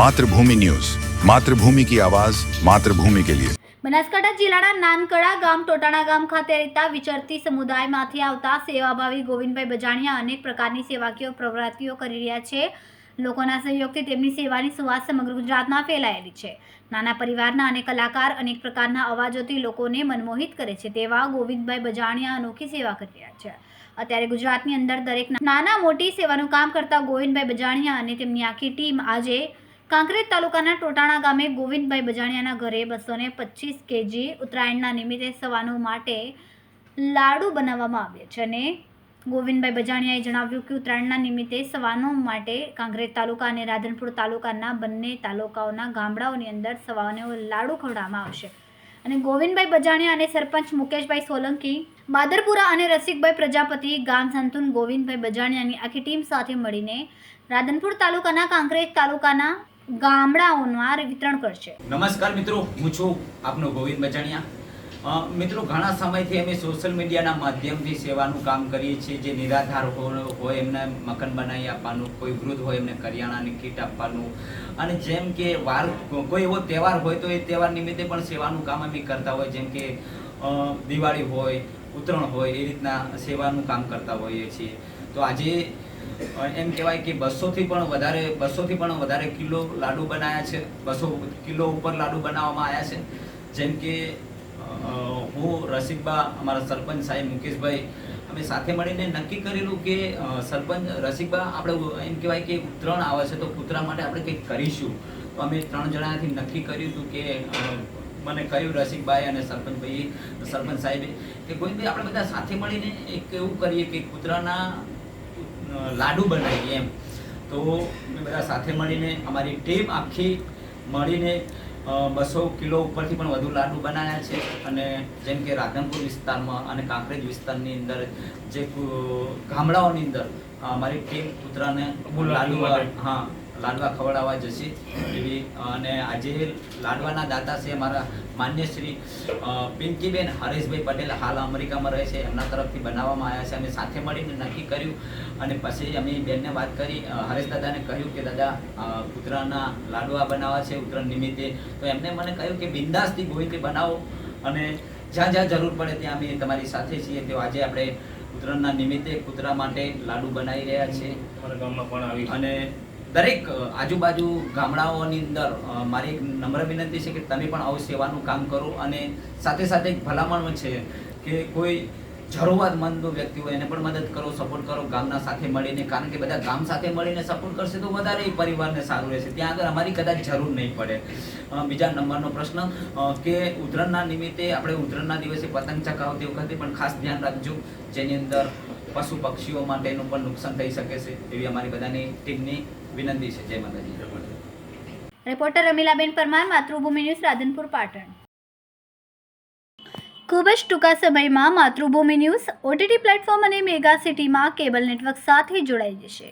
Mathrubhumi news. Mathrubhumi કી આવાજ, માતૃભૂમિ કે લિયે. બનાસકાંઠા જિલ્લાના નાનકડા ગામ ટોટાણા ગામ ખાતે રહેતા વિચરતી સમુદાયમાંથી આવતા સેવાભાવી ગોવિંદભાઈ બજાણિયા અનેક પ્રકારની સેવાકીય પ્રવૃત્તિઓ કરી રહ્યા છે. લોકોના સહયોગથી તેમની સેવાની સુવાસ સમગ્ર ગુજરાતમાં ફેલાયેલી છે. નાના પરિવારના અને કલાકાર અનેક પ્રકારના અવાજોથી લોકોને મનમોહિત કરે છે તેવા ગોવિંદભાઈ બજાણિયા અનોખી સેવા કરી રહ્યા છે. અત્યારે ગુજરાતની અંદર દરેક નાના મોટી સેવાનું કામ કરતા ગોવિંદભાઈ બજાણિયા અને તેમની આખી ટીમ આજે કાંકરેજ તાલુકાના ટોટાણા ગામે ગોવિંદભાઈ બજાણિયાના ઘરે બસો ને પચીસ કેજી ઉત્તરાયણના નિમિત્તે સવાનો માટે લાડુ બનાવવામાં આવ્યા છે અને ગોવિંદભાઈ બજાણિયાએ જણાવ્યું કે ઉત્તરાયણના નિમિત્તે સવાનો માટે કાંકરેજ તાલુકા અને રાધનપુર તાલુકાના બંને તાલુકાઓના ગામડાઓની અંદર સવાનો લાડુ ખવડાવવામાં આવશે. અને ગોવિંદભાઈ બજાણિયા અને સરપંચ મુકેશભાઈ સોલંકી, બાદરપુરા અને રસિકભાઈ પ્રજાપતિ, ગામ સંતુન ગોવિંદભાઈ બજાણિયાની આખી ટીમ સાથે મળીને રાધનપુર તાલુકાના કાંકરેજ તાલુકાના ગામડાઓમાં વિતરણ કરશે. નમસ્કાર મિત્રો, હું છું આપનો ગોવિંદ બચાણિયા મિત્રો, ઘણા સમયથી અમે સોશિયલ મીડિયાના માધ્યમથી સેવાનું કામ કરીએ છીએ. જે નિરાધાર હોય એમને મકાન બનાવી આપવાનું, કોઈ વૃદ્ધ હોય એમને કરિયાણાની કીટ આપવાનું. અને જેમ કે વાર, કોઈ એવો તહેવાર હોય તો એ તહેવાર નિમિત્તે પણ સેવાનું કામ અમે કરતા હોય. જેમ કે દિવાળી હોય, ઉત્તરાયણ હોય, એ રીતના સેવાનું કામ કરતા હોઈએ છીએ. તો આજે એમ કહેવાય કે બસોથી પણ વધારે, બસોથી પણ વધારે કિલો લાડુ બનાવ્યા છે. બસો કિલો ઉપર લાડુ બનાવવામાં આવ્યા છે. જેમ કે હું રસિકબા, અમારા સરપંચ સાહેબ મુકેશભાઈ, અમે સાથે મળીને નક્કી કરેલું કે સરપંચ રસિકબા, આપણે એમ કહેવાય કે ઉત્તરાયણ આવે છે તો કૂતરા માટે આપણે કંઈક કરીશું. તો અમે ત્રણ જણાથી નક્કી કર્યું હતું કે મને કહ્યું રસિકભાઈ અને સરપંચભાઈ સરપંચ સાહેબે કે ગોવિંદભાઈ આપણે બધા સાથે મળીને એક એવું કરીએ કે કૂતરાના લાડુ બનાવીએ એમ. તો અમે બધા સાથે મળીને અમારી ટીમ આખી મળીને બસો કિલો ઉપરથી પણ વધુ લાડુ બનાવ્યા છે. અને જેમ કે રાધનપુર વિસ્તારમાં અને કાંકરેજ વિસ્તારની અંદર જે ગામડાઓની અંદર અમારી ટીમ કૂતરાને લાડુ હા લાડવા ખવડાવવા જશે. એવી અને આજે લાડવાના દાતા છે મારા માન્ય શ્રી પિંકીબેન હરેશભાઈ પટેલ. હાલ અમેરિકામાં રહે છે. એમના તરફથી બનાવવામાં આવ્યા છે. અમે સાથે મળીને નક્કી કર્યું અને પછી અમે બેનને વાત કરી. હરેશ દાદાને કહ્યું કે દાદા ઉત્તરાયણના કૂતરાના લાડવા બનાવવા છે ઉત્તરાયણ નિમિત્તે. તો એમને મને કહ્યું કે બિંદાસથી ગોવિંદથી બનાવો અને જ્યાં જ્યાં જરૂર પડે ત્યાં અમે તમારી સાથે છીએ. તો આજે આપણે ઉત્તરાયણના નિમિત્તે કૂતરા માટે લાડુ બનાવી રહ્યા છીએ. પણ આવી અને દરેક આજુબાજુ ગામડાઓની અંદર મારી એક નમ્ર વિનંતી છે કે તમે પણ આવું સેવાનું કામ કરો અને સાથે સાથે એક ભલામણ છે કે કોઈ જરૂરિયાતમંદ વ્યક્તિ હોય એને પણ મદદ કરો સપોર્ટ કરો, ગામના સાથે મળીને, કારણ કે બધા ગામ સાથે મળીને સપોર્ટ કરશે તો વધારે પરિવારને સારું રહેશે. ત્યાં આગળ અમારી કદાચ જરૂર નહીં પડે. બીજા નંબરનો પ્રશ્ન કે ઉત્તરાયણના નિમિત્તે આપણે ઉત્તરાયણના દિવસે પતંગ ચગાવતી વખતે પણ ખાસ ધ્યાન રાખજો. જેની અંદર પશુ પક્ષીઓ માટેનું પણ નુકસાન થઈ શકે છે એવી અમારી બધાની ટીમની વિનંતી છે. જય માતાજી. Reporter Ramilaben Parmar Matrubhumi news Radhanpur Patan. ખૂબ જ ટૂંકા સમયમાં માતૃભૂમિ ન્યૂઝ ઓટીટી પ્લેટફોર્મ અને મેગા સિટીમાં કેબલ નેટવર્ક સાથે જોડાઈ જશે.